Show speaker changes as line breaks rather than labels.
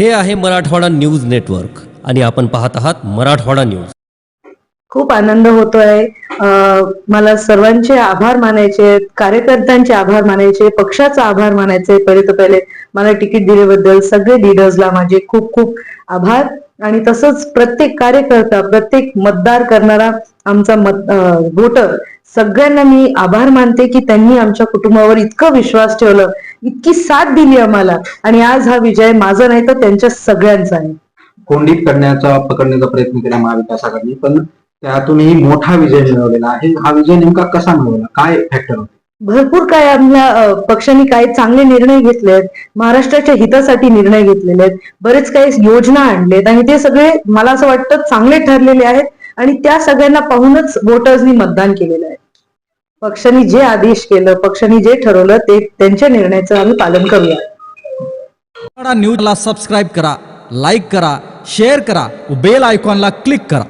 हे आहे Marathwada news network आणि आपण पाहत आहात मराठवाडा न्यूज.
खूप आनंद होतोय. मला सर्वांचे आभार मानायचे कार्यकर्त्यांचे आभार मानायचे पक्षाचा आभार मानायचे. पहिले तर पहिले मला तिकीट दिल्याबद्दल सगळे लिडर्सला माझे खूप खूप आभार. आणि तसंच प्रत्येक कार्यकर्ता प्रत्येक मतदार करणारा आमचा मत वोटर सगळ्यांना मी आभार मानते की त्यांनी आमच्या कुटुंबावर इतकं विश्वास ठेवलं. इतकी साथ दिली आम्हाला. आणि आज हा विजय माझा नाही तर त्यांच्या सगळ्यांचा आहे.
कोंडीत करण्याचा पकडण्याचा प्रयत्न केला महाविकास आघाडी पण त्यातूनही मोठा विजय मिळवलेला आहे. हा विजय नेमका कसा मिळवला? काय फॅक्टर होते?
भरपूर काय आपल्या अ, पक्षांनी काही चांगले निर्णय घेतले आहेत. महाराष्ट्राच्या हितासाठी निर्णय घेतलेले आहेत. बरेच काही योजना आणलेत आणि ते सगळे मला असं वाटतं चांगले ठरलेले आहेत. आणि त्या सगळ्यांना पाहूनच वोटर्सनी मतदान केलेलं आहे. पक्षांनी जे आदेश केलं पक्षांनी जे ठरवलं ते त्यांच्या निर्णयाचं आम्ही पालन करूया.
न्यूजला सबस्क्राईब करा लाईक करा शेअर करा बेल आयकॉनला क्लिक करा.